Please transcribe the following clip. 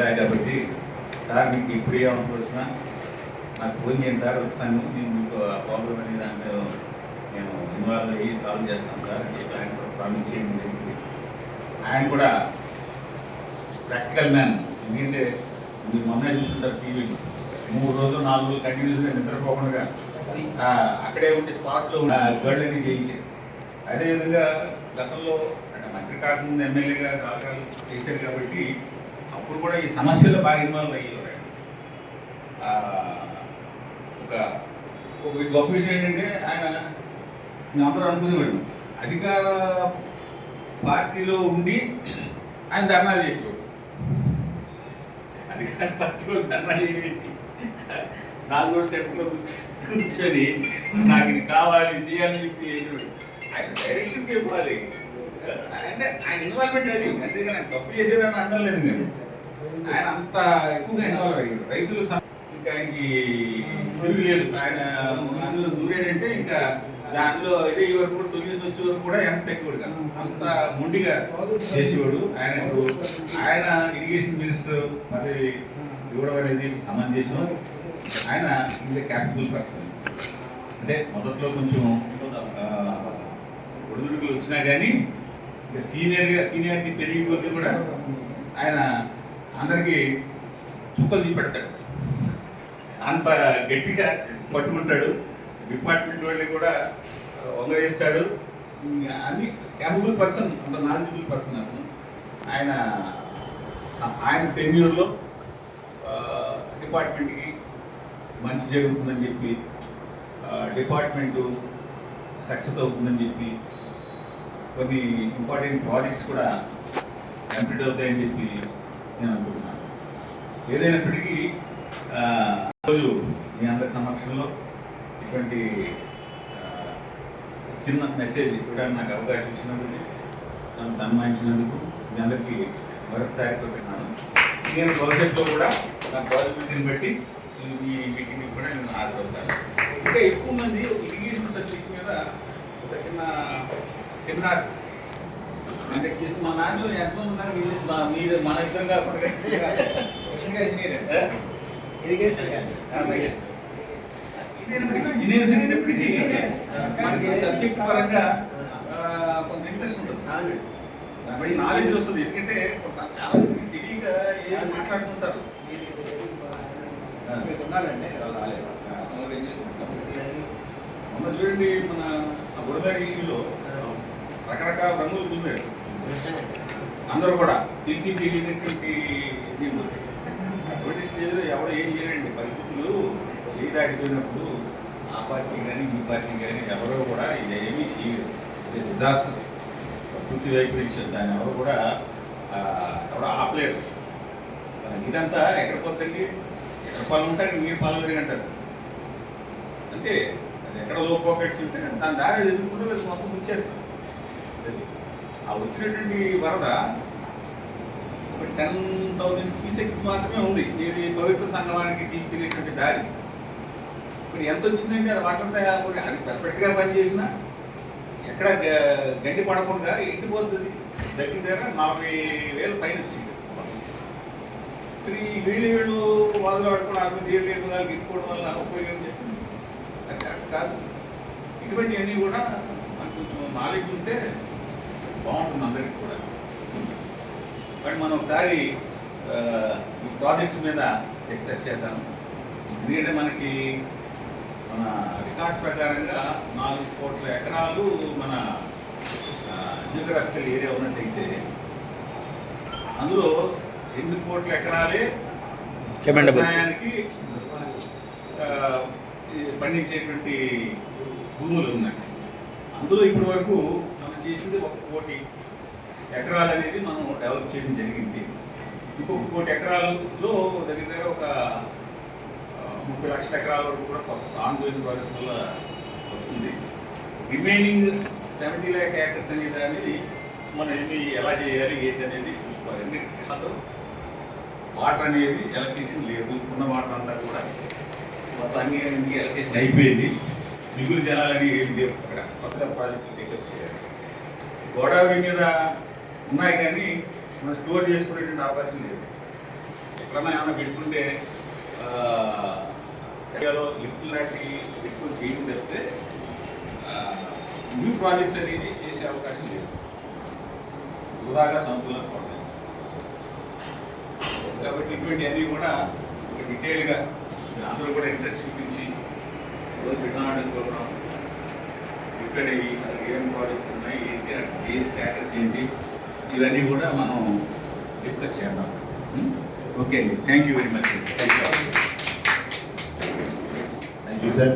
జిల్లా కాబట్టి సార్ మీకు ఇప్పుడు ఏ అవసరం వచ్చినా నాకు ఫోన్ చేయండి సార్ వస్తాను. నేను మీకు ప్రాబ్లం అనేది దాంట్లో నేను ఇన్వాల్వ్ అయ్యి సాల్వ్ చేస్తాను సార్. అని చెప్పి ఆయన కూడా ప్రామిస్ చేయండి ఆయన కూడా ప్రాక్టికల్ మ్యాన్ ఎందుకంటే మీరు మొన్న చూస్తుంటారు టీవీ మూడు రోజులు నాలుగు రోజులు కంటిన్యూస్గా నిద్రపోకుండా అక్కడే ఉండి స్పాట్లో గర్ల్ని చేయించాడు అదేవిధంగా గతంలో అంటే మంత్రి కాకముందు ఎమ్మెల్యేగా కాకాలు చేశారు కాబట్టి అప్పుడు కూడా ఈ సమస్యలు బాగా ఇన్వాల్వ్ అయ్యేవారు ఆ, ఒక ఒక గొప్ప విషయం ఏంటంటే ఆయన మేము అందరూ అనుకునేవాడు అధికార పార్టీలో ఉండి ఆయన ధర్నాలు చేసేవాడు. అధికార పార్టీలో ధర్నా చేయబెట్టి నాలుగు రోజులు సెంటర్లో కూర్చొని నాకు ఇది కావాలి చేయాలని చెప్పి ఆయన డైరెక్షన్స్ ఇవ్వాలి అంటే ఆయన ఇన్వాల్వ్మెంట్ అది అంతేగాని ఆయన తప్పు చేసేదని అనడం లేదు నేను. ఆయన అంత ఎక్కువగా ఇన్వాల్వ్ అయ్యాడు. రైతులు ఇంకా ఆయనకి తిరుగులేదు. ఆయన అందులో దూరేడంటే ఇంకా దానిలో ఇదే ఈ వరకు కూడా సొల్యూషన్ వచ్చే వరకు కూడా ఎంత ఎక్కువ అంత మొండిగా చేసేవాడు. ఆయన ఆయన ఇరిగేషన్ మినిస్టర్ మరి ఇవ్వడం అనేది సమంజసం. ఆయన ఈజ్ క్యాపిటల్ పర్సన్ అంటే మొదట్లో కొంచెం ఒడిదుడుకులు వచ్చినా కానీ ఇంకా సీనియర్గా సీనియారిటీ పెరిగి కొద్దీ కూడా ఆయన అందరికీ చుక్కలు చూపెడతాడు అంత గట్టిగా పట్టుకుంటాడు. డిపార్ట్మెంట్ వాళ్ళని కూడా వంగవేస్తాడు అన్ని క్యాపబుల్ పర్సన్ అంత నాలెడ్జబుల్ పర్సన్ అతను. ఆయన ఆయన టెన్యూర్లో డిపార్ట్మెంట్కి మంచి జరుగుతుందని చెప్పి డిపార్ట్మెంటు సక్సెస్ అవుతుందని చెప్పి కొన్ని ఇంపార్టెంట్ ప్రాజెక్ట్స్ కూడా కంప్లీట్ అవుతాయని చెప్పి నేను అనుకుంటున్నాను. ఏదైనప్పటికీ ఆ, రోజు మీ అందరి సమక్షంలో ఇటువంటి చిన్న మెసేజ్ ఇవ్వడానికి నాకు అవకాశం ఇచ్చినందుకు నన్ను సన్మానించినందుకు మీ అందరికీ మరొకసారి కోరుతున్నాను నేను భవిష్యత్తులో కూడా నా ప్రాజెక్టుని బట్టి ఈ- ఈ మీటింగ్ కూడా నేను హాజరవుతాను. ఇంకా ఎక్కువ మంది ఇరిగేషన్ సబ్జెక్ట్ మీద ఒక చిన్న సెమినార్ కండక్ట్ చేసి మా నాన్నలో ఎంతమంది ఉన్నారు మీరు మీరు మన ఇద్దరు కాకుండా ఇంజనీర్? ఇరిగేషన్ సబ్జెక్ట్ పరంగా కొంత ఇంట్రెస్ట్ ఉంటుంది. కాబట్టి నాలెడ్జ్ వస్తుంది. ఎందుకంటే చాలా మందికి తెలియక ఏం మాట్లాడుతుంటారు. ఉన్నారండి రాలేదు. చూడండి మన గోదావరి ఇష్యూలో రకరకాల రంగులు చూశారు. అందరూ కూడా తెలిసి తెలియనటువంటి దీంట్లో అటువంటి స్టేజ్లో ఎవడో ఏం చేయలేండి పరిస్థితులు చేయి దాటిపోయినప్పుడు ఆ పార్టీ కానీ ఈ పార్టీ కానీ ఎవరో కూడా ఇది ఏమీ చేయరు. ఇది డిజాస్టర్ ప్రకృతి వైపరీత్యం దాన్ని ఎవరు కూడా ఆ, ఎవరు ఆపలేరు. ఇదంతా ఎక్కడ పోతుంది ఎక్కడ పాలు ఉంటారు? మీ పాలు అంటారు అంటే అది ఎక్కడ లో పాకెట్స్ ఉంటే దాని దారి ఎదుర్కొంటే మొత్తం ముంచేస్తుంది ఆ వచ్చినటువంటి వరద ఒక టెన్ థౌజండ్ క్యూసెక్స్ మాత్రమే ఉంది. ఇది పవిత్ర సంగమానికి తీసుకెళ్ళేటువంటి దారి. ఇప్పుడు ఎంత వచ్చిందంటే అది వాటర్ తయారు అది పర్ఫెక్ట్గా పనిచేసిన ఎక్కడ గ- గడ్డి పడకుండా ఎండిపోతుంది దగ్గర దగ్గర నలభై వేలు పైన వచ్చింది. ఇప్పుడు ఈ వీళ్ళు వీళ్ళు వాదులు పట్టుకుని అరవై ఏళ్ళు ఏళ్ళు దాకా ఇట్టుకోవడం వల్ల ఉపయోగం చెప్పింది. అది కరెక్ట్ కాదు. ఇటువంటివన్నీ కూడా మనకు కొంచెం నాలెడ్జ్ ఉంటే బాగుంటుంది అందరికి కూడా. బట్ మనం ఒకసారి ఈ ప్రాజెక్ట్స్ మీద డిస్కస్ చేద్దాం. ఎందుకంటే మనకి మన రికార్డ్స్ ప్రకారంగా నాలుగు కోట్ల ఎకరాలు మన జియోగ్రాఫికల్ ఏరియా ఉన్నట్టయితే అందులో ఎనిమిది కోట్ల ఎకరాలే. వ్యవసాయానికి పండించేటువంటి భూములు ఉన్నాయి. అందులో ఇప్పటి వరకు చేసింది ఒక కోటి ఎకరాలు అనేది మనం డెవలప్ చేయడం జరిగింది. ఇంకొక కోటి ఎకరాలలో దగ్గర దగ్గర ఒక ముప్పై లక్షల ఎకరాల వరకు కూడా ఆన్గోయింగ్ ప్రాజెక్ట్ ప్రాసెస్ వల్ల వస్తుంది. రిమైనింగ్ సెవెంటీ ల్యాక్ ఏకర్స్ అనేది అనేది మనం ఎన్ని ఎలా చేయాలి ఏంటి అనేది చూసుకోవాలి. అన్నిటికీ వాటర్ అనేది ఎలక్ట్రిషన్ లేదు. ఉన్న వాటర్ అంతా కూడా మొత్తం అన్ని ఎలక్ట్రిషన్ అయిపోయింది. మిగులు జనాలని ఏం లేవు. అక్కడ కొత్తగా ప్రాజెక్టులు టేకప్ చేయాలి. గోదావరి మీద ఉన్నాయి కానీ మనం స్టోర్ చేసుకునేటువంటి అవకాశం లేదు. ఎక్కడన్నా ఏమైనా పెట్టుకుంటే ఏరియాలో లిఫ్ట్ లాంటి పెట్టుకుని చేయడం తప్పితే న్యూ ప్రాజెక్ట్స్ అనేది చేసే అవకాశం లేదు. వృధాగా సంతులన పడతాయి కాబట్టి ఇటువంటి అన్నీ కూడా ఒక డీటెయిల్గా అందరూ కూడా ఇంట్రెస్ట్ చూపించి రోజు పెట్టాలని ప్రోగ్రాం ఇక్కడ ఏం ప్రాజెక్ట్స్ ఉన్నాయి. ఏంటి అది స్టేజ్ స్టేటస్ ఏంటి? ఇవన్నీ కూడా మనం డిస్కస్ చేద్దాం. ఓకే అండి thank you very much thank you thank you sir.